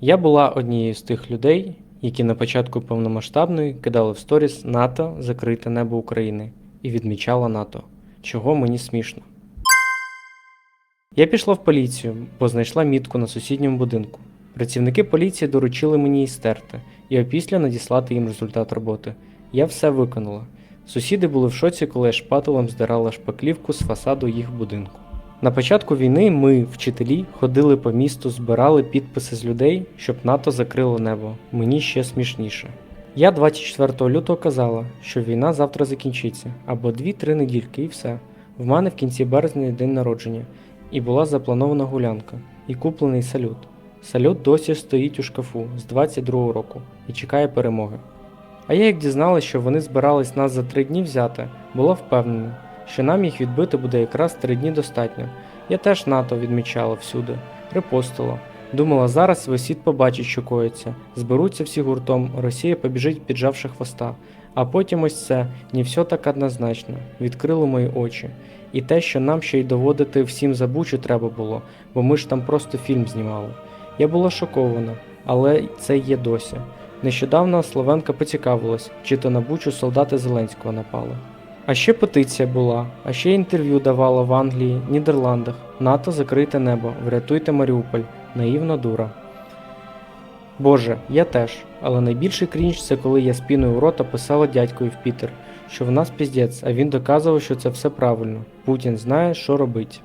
Я була однією з тих людей, які на початку повномасштабної кидали в сторіс НАТО закрите небо України і відмічала НАТО, чого мені смішно. Я пішла в поліцію, бо знайшла мітку на сусідньому будинку. Працівники поліції доручили мені її стерти і опісля надіслати їм результат роботи. Я все виконала. Сусіди були в шоці, коли я шпателем здирала шпаклівку з фасаду їх будинку. На початку війни ми, вчителі, ходили по місту, збирали підписи з людей, щоб НАТО закрило небо. Мені ще смішніше. Я 24 лютого казала, що війна завтра закінчиться, або 2-3 недільки і все. В мене в кінці березня день народження, і була запланована гулянка, і куплений салют. Салют досі стоїть у шкафу з 22-го року і чекає перемоги. А я як дізналась, що вони збирались нас за три дні взяти, була впевнена, що нам їх відбити буде якраз три дні достатньо. Я теж НАТО відмічала всюди, репостила. Думала, зараз весь світ побачить, що коїться, зберуться всі гуртом, Росія побіжить, піджавши хвоста. А потім ось це, не все так однозначно, відкрило мої очі. І те, що нам ще й доводити всім за Бучу треба було, бо ми ж там просто фільм знімали. Я була шокована, але це є досі. Нещодавно Словенка поцікавилась, чи то на Бучу солдати Зеленського напали. А ще петиція була, а ще інтерв'ю давала в Англії, Нідерландах. НАТО закрите небо, врятуйте Маріуполь, наївна дура. Боже, я теж, але найбільший крінж це коли я спіною у рота писала дядькові в Пітер, що в нас піздець, а він доказував, що це все правильно. Путін знає, що робить.